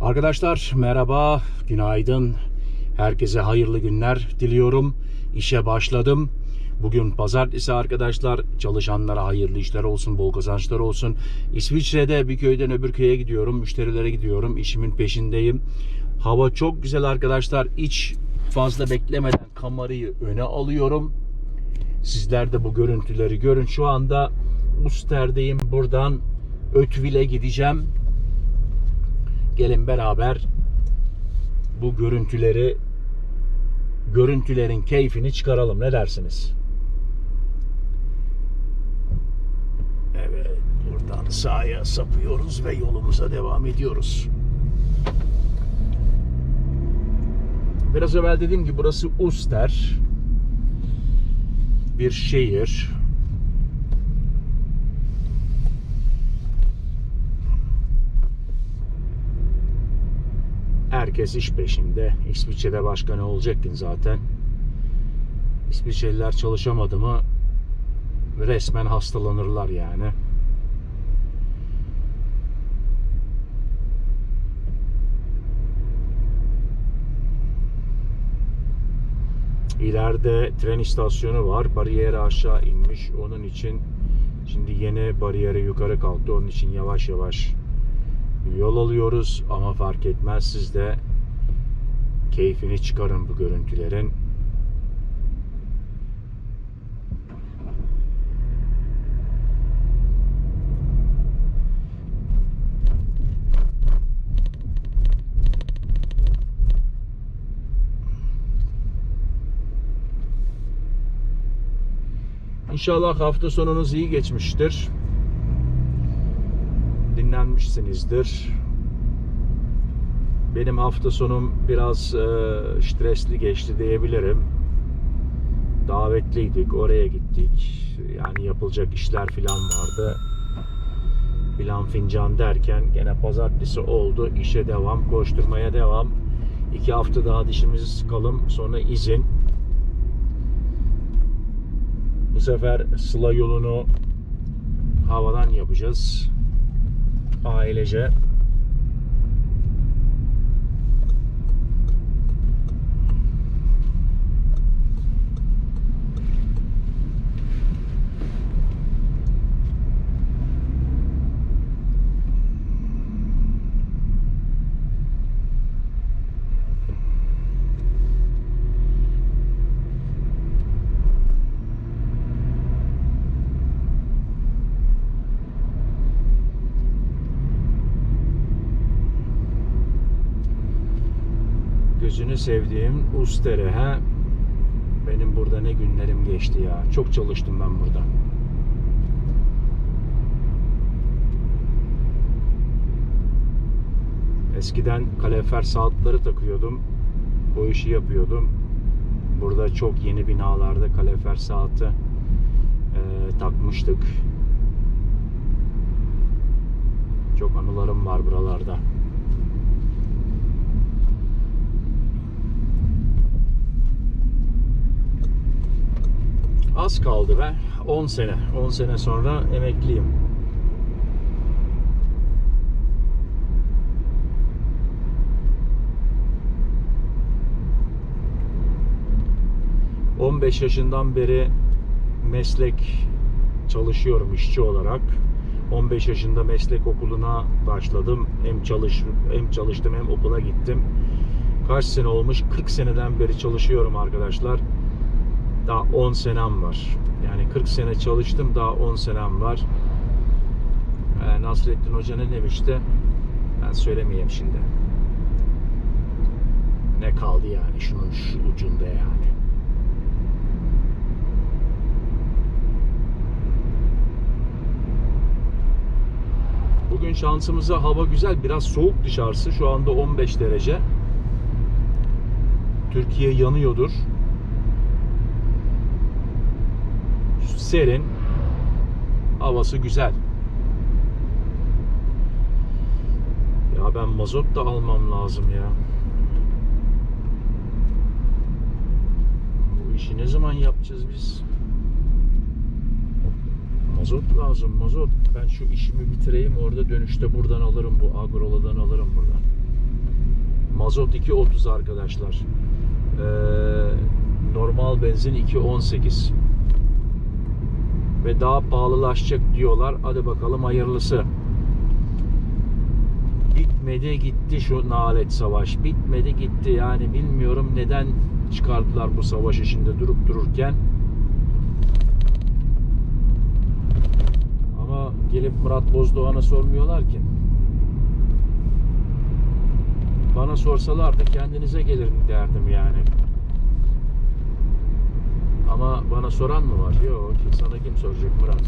Arkadaşlar merhaba, günaydın. Herkese hayırlı günler diliyorum. İşe başladım. Bugün pazartesi arkadaşlar. Çalışanlara hayırlı işler olsun, bol kazançlar olsun. İsviçre'de bir köyden öbür köye gidiyorum. Müşterilere gidiyorum. İşimin peşindeyim. Hava çok güzel arkadaşlar. Hiç fazla beklemeden kamerayı öne alıyorum. Sizler de bu görüntüleri görün. Şu anda Uster'deyim. Buradan Ötvil'e gideceğim. Gelin beraber bu görüntüleri görüntülerin keyfini çıkaralım. Ne dersiniz? Evet, buradan sağa sapıyoruz ve yolumuza devam ediyoruz. Biraz evvel dediğim gibi burası Uster. Bir şehir. Herkes iş peşinde. İsviçre'de başka ne olacaktın zaten? İsviçreliler çalışamadı mı resmen hastalanırlar yani. İleride tren istasyonu var. Bariyeri aşağı inmiş. Onun için şimdi yeni bariyere yukarı kalktı. Onun için yavaş yavaş yol alıyoruz ama fark etmez siz de keyfini çıkarın bu görüntülerin. İnşallah hafta sonunuz iyi geçmiştir dinlenmişsinizdir. Benim hafta sonum biraz e, stresli geçti diyebilirim. Davetliydik, oraya gittik. Yani yapılacak işler falan vardı. Filan fincan derken gene pazartesi oldu. İşe devam, koşturmaya devam. İki hafta daha dişimiz kalım, sonra izin. Bu sefer Sıla yolunu havadan yapacağız ailece. Gözünü sevdiğim Ustere ha. Benim burada ne günlerim geçti ya. Çok çalıştım ben burada. Eskiden kalefer saatleri takıyordum. Bu işi yapıyordum. Burada çok yeni binalarda kalefer saati e, takmıştık. Çok anılarım var buralarda. Az kaldı be. 10 sene. 10 sene sonra emekliyim. ...15 yaşından beri meslek çalışıyorum işçi olarak. 15 yaşında meslek okuluna başladım. Hem çalış hem çalıştım hem okula gittim. Kaç sene olmuş? 40 seneden beri çalışıyorum arkadaşlar daha 10 senem var. Yani 40 sene çalıştım daha 10 senem var. Ee, Nasrettin Hoca ne demişti? Ben söylemeyeyim şimdi. Ne kaldı yani şunun şu ucunda yani. Bugün şansımıza hava güzel. Biraz soğuk dışarısı. Şu anda 15 derece. Türkiye yanıyordur. Serin. Havası güzel. Ya ben mazot da almam lazım ya. Bu işi ne zaman yapacağız biz? Mazot lazım mazot. Ben şu işimi bitireyim orada dönüşte buradan alırım bu Agrola'dan alırım buradan. Mazot 2.30 arkadaşlar. Ee, normal benzin 2.18. Ve daha pahalılaşacak diyorlar. Hadi bakalım hayırlısı. Bitmedi gitti şu nalet savaş. Bitmedi gitti yani bilmiyorum neden çıkardılar bu savaş içinde durup dururken. Ama gelip Murat Bozdoğan'a sormuyorlar ki. Bana sorsalardı kendinize gelirim derdim yani. Ama bana soran mı var? Yok ki sana kim soracak Murat?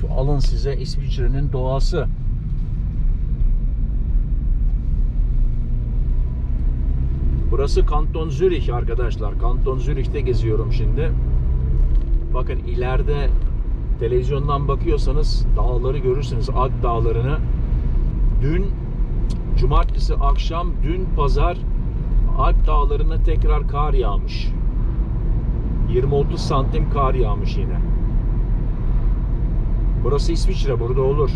Şu alın size İsviçre'nin doğası. Burası Kanton Zürich arkadaşlar. Kanton Zürich'te geziyorum şimdi. Bakın ileride televizyondan bakıyorsanız dağları görürsünüz. Alp dağlarını. Dün cumartesi akşam, dün pazar Alp dağlarına tekrar kar yağmış. 20-30 santim kar yağmış yine. Burası İsviçre, burada olur.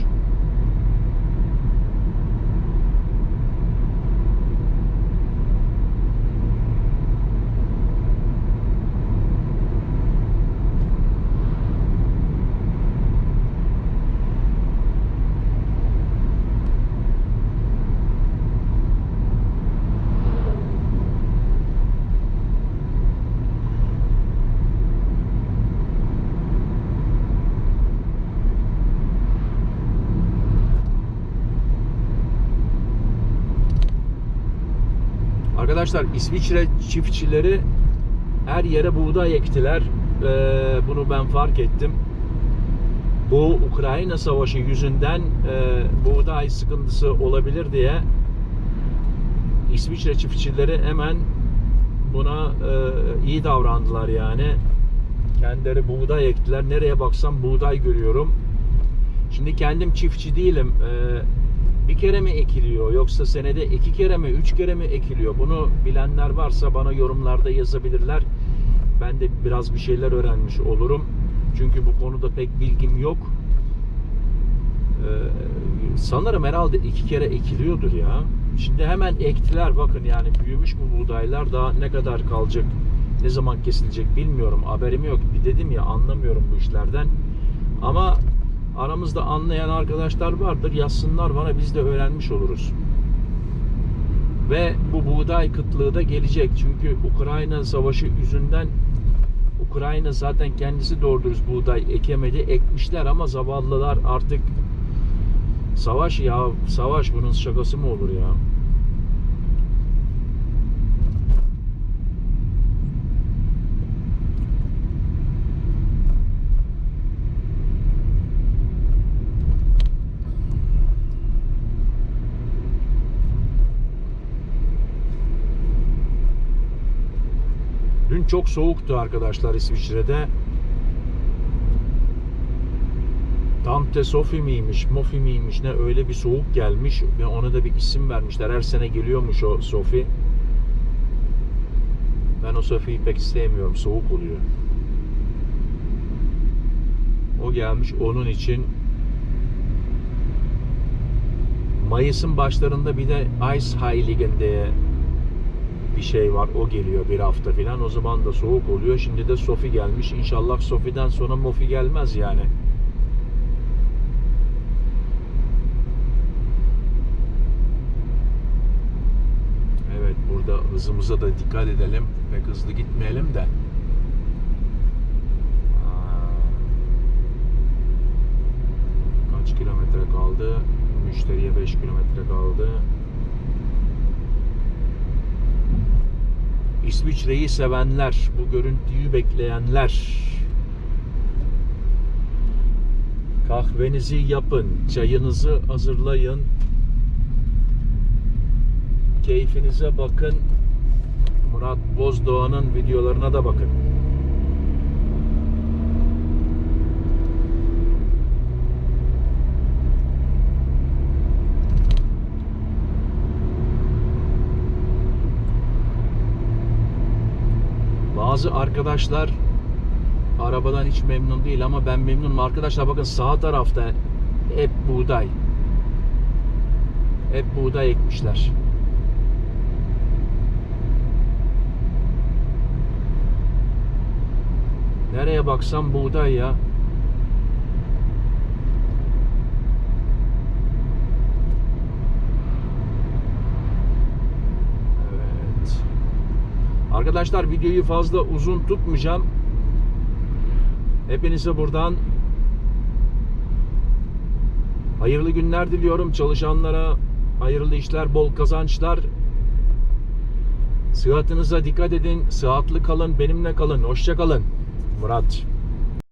Arkadaşlar İsviçre çiftçileri her yere buğday ektiler. Ee, bunu ben fark ettim. Bu Ukrayna savaşı yüzünden e, buğday sıkıntısı olabilir diye İsviçre çiftçileri hemen buna e, iyi davrandılar yani. Kendileri buğday ektiler. Nereye baksam buğday görüyorum. Şimdi kendim çiftçi değilim. Ee, bir kere mi ekiliyor yoksa senede iki kere mi üç kere mi ekiliyor? Bunu bilenler varsa bana yorumlarda yazabilirler. Ben de biraz bir şeyler öğrenmiş olurum. Çünkü bu konuda pek bilgim yok. Ee, sanırım herhalde iki kere ekiliyordur ya. Şimdi hemen ektiler bakın yani büyümüş bu buğdaylar daha ne kadar kalacak ne zaman kesilecek bilmiyorum haberim yok bir dedim ya anlamıyorum bu işlerden ama aramızda anlayan arkadaşlar vardır yazsınlar bana biz de öğrenmiş oluruz. Ve bu buğday kıtlığı da gelecek. Çünkü Ukrayna savaşı yüzünden Ukrayna zaten kendisi doğru buğday ekemedi ekmişler ama zavallılar artık savaş ya savaş bunun şakası mı olur ya Dün çok soğuktu arkadaşlar İsviçre'de. Tante Sophie miymiş, Mofi miymiş ne öyle bir soğuk gelmiş ve ona da bir isim vermişler. Her sene geliyormuş o Sophie. Ben o Sophie'yi pek sevmiyorum. Soğuk oluyor. O gelmiş onun için Mayıs'ın başlarında bir de Ice Heiligen diye bir şey var. O geliyor bir hafta filan. O zaman da soğuk oluyor. Şimdi de Sofi gelmiş. İnşallah Sofi'den sonra Mofi gelmez yani. Evet burada hızımıza da dikkat edelim. Pek hızlı gitmeyelim de. Kaç kilometre kaldı? Müşteriye 5 kilometre kaldı. İsviçre'yi sevenler, bu görüntüyü bekleyenler kahvenizi yapın, çayınızı hazırlayın, keyfinize bakın. Murat Bozdoğan'ın videolarına da bakın. Bazı arkadaşlar arabadan hiç memnun değil ama ben memnunum. Arkadaşlar bakın sağ tarafta hep buğday. Hep buğday ekmişler. Nereye baksam buğday ya. Evet. Arkadaşlar videoyu fazla uzun tutmayacağım. Hepinize buradan hayırlı günler diliyorum. Çalışanlara hayırlı işler, bol kazançlar. Sıhhatinize dikkat edin. Sıhhatli kalın, benimle kalın. Hoşça kalın. Murat.